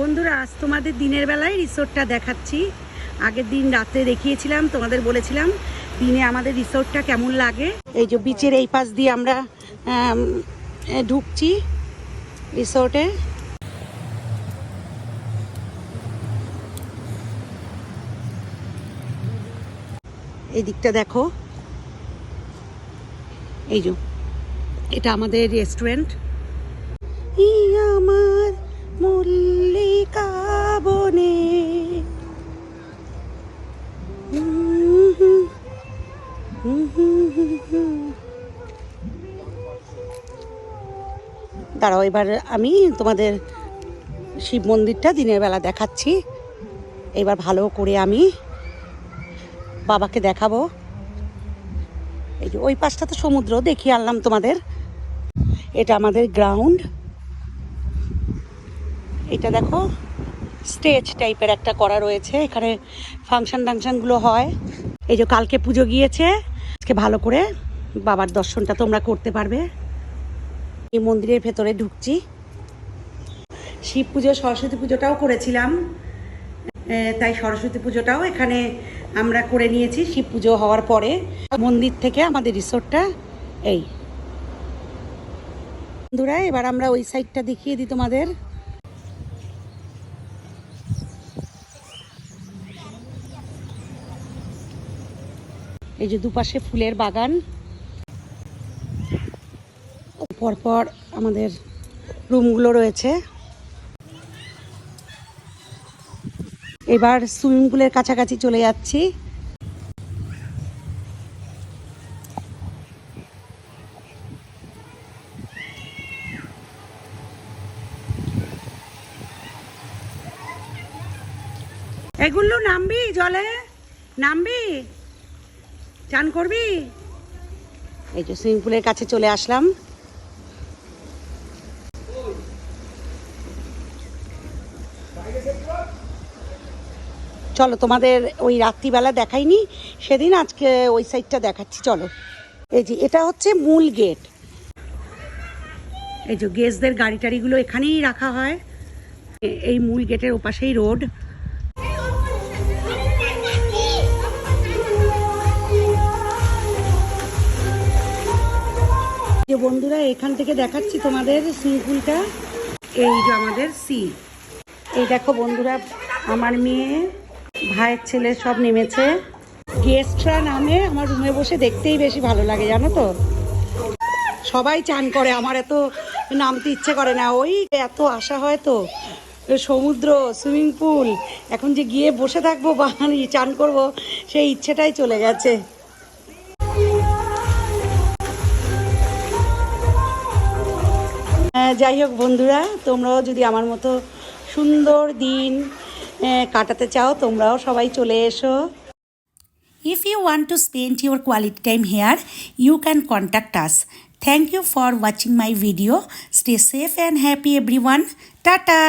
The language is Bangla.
বন্ধুরা, আজ তোমাদের দিনের বেলায় রিসোর্টটা দেখাচ্ছি। আগের দিন রাতে দেখিয়েছিলাম, তোমাদের বলেছিলাম, দিনে আমাদের রিসোর্টটা কেমন লাগে। এই যে বিচের এই পাশ দিয়ে আমরা ঢুকছি রিসোর্টে। এই দিকটা দেখো। এই যে, এটা আমাদের রেস্টুরেন্ট ই আমার মল্লিকা বনে। দাঁড়াও, এবার আমি তোমাদের শিব মন্দিরটা দিনের বেলা দেখাচ্ছি। এবার ভালো করে আমি বাবাকে দেখাবো। এই যে ওই পাশটা তো সমুদ্র, দেখিয়ে আনলাম তোমাদের। এটা আমাদের গ্রাউন্ড এটা দেখো, স্টেজ টাইপের একটা করা রয়েছে, এখানে ফাংশন টাংশনগুলো হয়। এই যে কালকে পুজো গিয়েছে, আজকে ভালো করে বাবার দর্শনটা তোমরা করতে পারবে। এই মন্দিরের ভেতরে ঢুকছি। শিব পুজো, সরস্বতী পুজোটাও করেছিলাম। তাই সরস্বতী পুজোটাও এখানে আমরা করে নিয়েছি, শিব পুজো হওয়ার পরে। মন্দির থেকে আমাদের রিসোর্টটা এই। বন্ধুরা, এবার আমরা ওই সাইডটা দেখিয়ে দিই তোমাদের। এই যে দুপাশে ফুলের বাগান। পরপর আমাদের রুমগুলো রয়েছে। এবার সুইমিং পুলের কাছাকাছি চলে যাচ্ছি। এগুলো নামবি জলে? নামবি? চান করবি? এই যে সুইমিং পুলের কাছে চলে আসলাম। চলো, তোমাদের ওই রাত্রিবেলা দেখাইনি, সেদিন আজকে ওই সাইডটা দেখাচ্ছি, চলো। এই যে, এটা হচ্ছে মূল গেট এই যে গেস্টদের গাড়ি টাড়িগুলো এখানেই রাখা হয়। এই মূল গেটের ওপাশেই রোড যে বন্ধুরা, এখান থেকে দেখাচ্ছি তোমাদের সুইমিং পুলটা এই যে আমাদের সি এই দেখো বন্ধুরা, আমার মেয়ে, ভাইয়ের ছেলে সব নেমেছে। গেস্টরা নামে আমার রুমে বসে দেখতেই বেশি ভালো লাগে, জানো তো? সবাই চান করে, আমার এত নামতে ইচ্ছে করে না। ওই এত আশা হয় তো, সমুদ্র, সুইমিং পুল, এখন যে গিয়ে বসে থাকব বা চান করব, সেই ইচ্ছেটাই চলে গেছে। যাই হোক বন্ধুরা, তোমরাও যদি আমার মতো সুন্দর দিন কাটাতে চাও, তোমরাও সবাই চলে এসো। If you want to spend your quality time here you can contact us thank you for watching my video stay safe and happy everyone tata